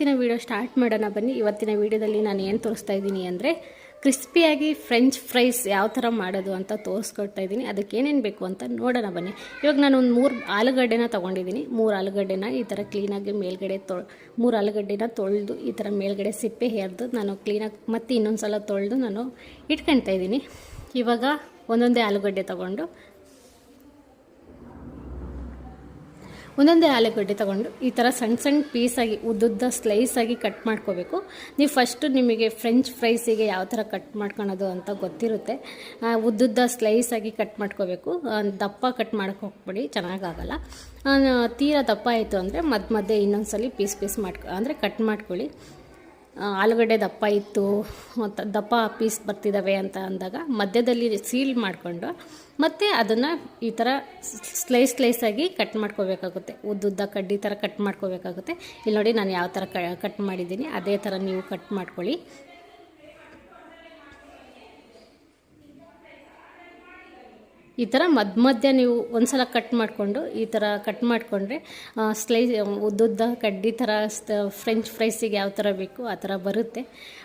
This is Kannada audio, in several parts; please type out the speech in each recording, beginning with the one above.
ಇವತ್ತಿನ ವಿಡಿಯೋ ಸ್ಟಾರ್ಟ್ ಮಾಡೋಣ ಬನ್ನಿ. ಇವತ್ತಿನ ವಿಡಿಯೋದಲ್ಲಿ ನಾನು ಏನು ತೋರಿಸ್ತಾ ಇದ್ದೀನಿ ಅಂದರೆ ಕ್ರಿಸ್ಪಿಯಾಗಿ ಫ್ರೆಂಚ್ ಫ್ರೈಸ್ ಯಾವ ಥರ ಮಾಡೋದು ಅಂತ ತೋರಿಸ್ಕೊಡ್ತಾ ಇದ್ದೀನಿ. ಅದಕ್ಕೆ ಏನೇನು ಬೇಕು ಅಂತ ನೋಡೋಣ ಬನ್ನಿ. ಇವಾಗ ನಾನು ಒಂದು ಮೂರು ಆಲೂಗಡ್ಡೆನ ತೊಗೊಂಡಿದ್ದೀನಿ. ಮೂರು ಆಲೂಗಡ್ಡೆನ ಈ ಥರ ಕ್ಲೀನಾಗಿ ಮೇಲ್ಗಡೆ ತೊ ಮೂರು ಆಲೂಗಡ್ಡೆನ ತೊಳೆದು ಈ ಥರ ಮೇಲ್ಗಡೆ ಸಿಪ್ಪೆ ಹೇರ್ದು ನಾನು ಕ್ಲೀನಾಗಿ ಮತ್ತೆ ಇನ್ನೊಂದು ಸಲ ತೊಳೆದು ನಾನು ಇಟ್ಕೊಳ್ತಾ ಇದ್ದೀನಿ. ಇವಾಗ ಒಂದೊಂದೇ ಆಲೂಗಡ್ಡೆ ತೊಗೊಂಡು ಒಂದೊಂದೇ ಆಲೂಗಡ್ಡೆ ತೊಗೊಂಡು ಈ ಥರ ಸಣ್ಣ ಸಣ್ಣ ಪೀಸಾಗಿ ಉದ್ದುದ್ದ ಆಗಿ ಕಟ್ ಮಾಡ್ಕೋಬೇಕು. ನೀವು ಫಸ್ಟು ನಿಮಗೆ ಫ್ರೆಂಚ್ ಫ್ರೈಸಿಗೆ ಯಾವ ಥರ ಕಟ್ ಮಾಡ್ಕೊಳೋದು ಅಂತ ಗೊತ್ತಿರುತ್ತೆ. ಉದ್ದುದ್ದ ಆಗಿ ಕಟ್ ಮಾಡ್ಕೋಬೇಕು. ದಪ್ಪ ಕಟ್ ಮಾಡೋಕೆ ಹೋಗ್ಬಿಡಿ, ಚೆನ್ನಾಗಾಗಲ್ಲ. ತೀರಾ ದಪ್ಪ ಆಯಿತು ಅಂದರೆ ಮಧ್ಯ ಮಧ್ಯೆ ಇನ್ನೊಂದ್ಸಲಿ ಪೀಸ್ ಪೀಸ್ ಮಾಡ್ಕೊ, ಅಂದರೆ ಕಟ್ ಮಾಡ್ಕೊಳ್ಳಿ. ಆಲೂಗಡ್ಡೆ ದಪ್ಪ ಇತ್ತು ದಪ್ಪ ಪೀಸ್ ಬರ್ತಿದ್ದಾವೆ ಅಂತ ಅಂದಾಗ ಮಧ್ಯದಲ್ಲಿ ಸೀಲ್ ಮಾಡಿಕೊಂಡು ಮತ್ತು ಅದನ್ನು ಈ ಥರ ಸ್ಲೈಸ್ ಸ್ಲೈಸ್ ಆಗಿ ಕಟ್ ಮಾಡ್ಕೋಬೇಕಾಗುತ್ತೆ. ಉದ್ದುದ್ದ ಕಡ್ಡಿ ಥರ ಕಟ್ ಮಾಡ್ಕೋಬೇಕಾಗುತ್ತೆ. ಇಲ್ಲಿ ನೋಡಿ ನಾನು ಯಾವ ಥರ ಕಟ್ ಮಾಡಿದ್ದೀನಿ, ಅದೇ ಥರ ನೀವು ಕಟ್ ಮಾಡ್ಕೊಳ್ಳಿ. ಈ ಥರ ಮಧ್ಯ ಮಧ್ಯ ನೀವು ಒಂದ್ಸಲ ಕಟ್ ಮಾಡಿಕೊಂಡು ಈ ಥರ ಕಟ್ ಮಾಡಿಕೊಂಡ್ರೆ ಸ್ಲೈ ಉದ್ದುದ್ದ ಕಡ್ಡಿ ಥರ ಫ್ರೆಂಚ್ ಫ್ರೈಸಿಗೆ ಯಾವ ಥರ ಬೇಕು ಆ ಥರ ಬರುತ್ತೆ.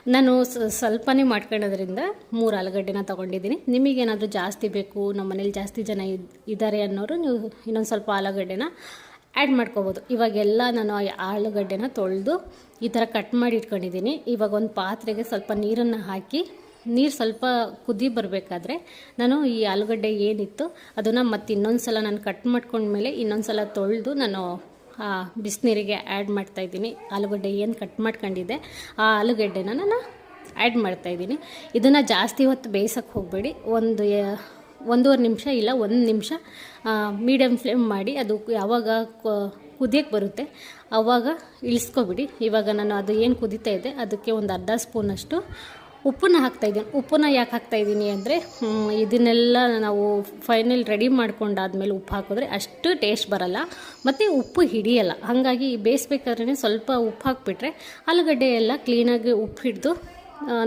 ನಾನು ಸ್ವಲ್ಪನೇ ಮಾಡ್ಕೊಳ್ಳೋದ್ರಿಂದ ಮೂರು ಆಲೂಗಡ್ಡೆನ ತೊಗೊಂಡಿದ್ದೀನಿ. ನಿಮಗೇನಾದರೂ ಜಾಸ್ತಿ ಬೇಕು, ನಮ್ಮ ಮನೇಲಿ ಜಾಸ್ತಿ ಜನ ಇದ್- ಇದ್ದಾರೆ ಅನ್ನೋರು ನೀವು ಇನ್ನೊಂದು ಸ್ವಲ್ಪ ಆಲೂಗಡ್ಡೆನ ಆ್ಯಡ್ ಮಾಡ್ಕೋಬೋದು. ಇವಾಗೆಲ್ಲ ನಾನು ಆಲೂಗಡ್ಡೆನ ತೊಳೆದು ಈ ಥರ ಕಟ್ ಮಾಡಿ ಇಟ್ಕೊಂಡಿದ್ದೀನಿ ಇವಾಗ ಒಂದು ಪಾತ್ರೆಗೆ ಸ್ವಲ್ಪ ನೀರನ್ನು ಹಾಕಿ ನೀರು ಸ್ವಲ್ಪ ಕುದಿ ಬರಬೇಕಾದ್ರೆ ನಾನು ಈ ಆಲೂಗಡ್ಡೆ ಏನಿತ್ತು ಅದನ್ನು ಮತ್ತೆ ಇನ್ನೊಂದು ಸಲ ನಾನು ಕಟ್ ಮಾಡ್ಕೊಂಡ್ಮೇಲೆ ಇನ್ನೊಂದು ಸಲ ತೊಳೆದು ನಾನು ಬಿಸಿನೀರಿಗೆ ಆ್ಯಡ್ ಮಾಡ್ತಾಯಿದ್ದೀನಿ ಆಲೂಗಡ್ಡೆ ಏನು ಕಟ್ ಮಾಡ್ಕೊಂಡಿದ್ದೆ, ಆ ಆಲೂಗಡ್ಡೆನ ನಾನು ಆ್ಯಡ್ ಮಾಡ್ತಾಯಿದ್ದೀನಿ ಇದನ್ನು ಜಾಸ್ತಿ ಹೊತ್ತು ಬೇಯಿಸೋಕ್ಕೆ ಹೋಗಬೇಡಿ. ಒಂದು ಒಂದೂವರೆ ನಿಮಿಷ ಇಲ್ಲ, ಒಂದು ನಿಮಿಷ ಮೀಡಿಯಮ್ ಫ್ಲೇಮ್ ಮಾಡಿ ಅದು ಯಾವಾಗ ಕುದಿಯಕ್ಕೆ ಬರುತ್ತೆ ಆವಾಗ ಇಳಿಸ್ಕೊಬಿಡಿ. ಇವಾಗ ನಾನು ಅದು ಏನು ಕುದೀತಾ ಇದೆ, ಅದಕ್ಕೆ ಒಂದು ಅರ್ಧ ಸ್ಪೂನಷ್ಟು ಉಪ್ಪನ್ನ ಹಾಕ್ತಾಯಿದ್ದೀನಿ ಉಪ್ಪನ್ನ ಯಾಕೆ ಹಾಕ್ತಾಯಿದ್ದೀನಿ ಅಂದರೆ ಇದನ್ನೆಲ್ಲ ನಾವು ಫೈನಲ್ ರೆಡಿ ಮಾಡ್ಕೊಂಡಾದ್ಮೇಲೆ ಉಪ್ಪು ಹಾಕಿದ್ರೆ ಅಷ್ಟು ಟೇಸ್ಟ್ ಬರಲ್ಲ. ಮತ್ತು ಉಪ್ಪು ಹಿಡಿಯಲ್ಲ. ಹಾಗಾಗಿ ಬೇಯಿಸ್ಬೇಕಾದ್ರೆ ಸ್ವಲ್ಪ ಉಪ್ಪು ಹಾಕಿಬಿಟ್ರೆ ಆಲೂಗಡ್ಡೆ ಎಲ್ಲ ಕ್ಲೀನಾಗಿ ಉಪ್ಪು ಹಿಡಿದು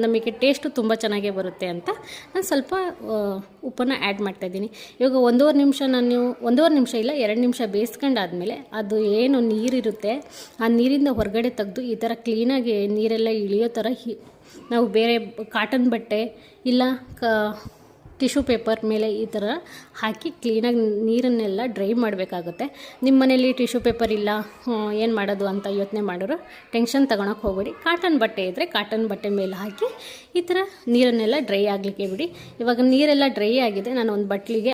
ನಮಗೆ ಟೇಸ್ಟು ತುಂಬ ಚೆನ್ನಾಗೇ ಬರುತ್ತೆ ಅಂತ ನಾನು ಸ್ವಲ್ಪ ಉಪ್ಪನ್ನು ಆ್ಯಡ್ ಮಾಡ್ತಾಯಿದ್ದೀನಿ ಇವಾಗ ಒಂದೂವರೆ ನಿಮಿಷ ನಾನು, ಒಂದೂವರೆ ನಿಮಿಷ ಇಲ್ಲ, ಎರಡು ನಿಮಿಷ ಬೇಯಿಸ್ಕೊಂಡಾದ್ಮೇಲೆ ಅದು ಏನು ನೀರಿರುತ್ತೆ, ಆ ನೀರಿಂದ ಹೊರಗಡೆ ತೆಗೆದು ಈ ಥರ ಕ್ಲೀನಾಗಿ ನೀರೆಲ್ಲ ಇಳಿಯೋ ಥರ ನಾವು ಬೇರೆ ಕಾಟನ್ ಬಟ್ಟೆ ಇಲ್ಲ ಕ ಟಿಶ್ಯೂ ಪೇಪರ್ ಮೇಲೆ ಈ ಥರ ಹಾಕಿ ಕ್ಲೀನಾಗಿ ನೀರನ್ನೆಲ್ಲ ಡ್ರೈ ಮಾಡಬೇಕಾಗುತ್ತೆ. ನಿಮ್ಮ ಮನೇಲಿ ಟಿಶ್ಯೂ ಪೇಪರ್ ಇಲ್ಲ ಏನು ಮಾಡೋದು ಅಂತ ಯೋಚನೆ ಮಾಡೋರು, ಟೆನ್ಷನ್ ತಗೊಳಕ್ಕೆ ಹೋಗಬೇಡಿ. ಕಾಟನ್ ಬಟ್ಟೆ ಇದ್ದರೆ ಕಾಟನ್ ಬಟ್ಟೆ ಮೇಲೆ ಹಾಕಿ ಈ ಥರ ನೀರನ್ನೆಲ್ಲ ಡ್ರೈ ಆಗಲಿಕ್ಕೆ ಬಿಡಿ. ಇವಾಗ ನೀರೆಲ್ಲ ಡ್ರೈ ಆಗಿದೆ, ನಾನು ಒಂದು ಬಟ್ಲಿಗೆ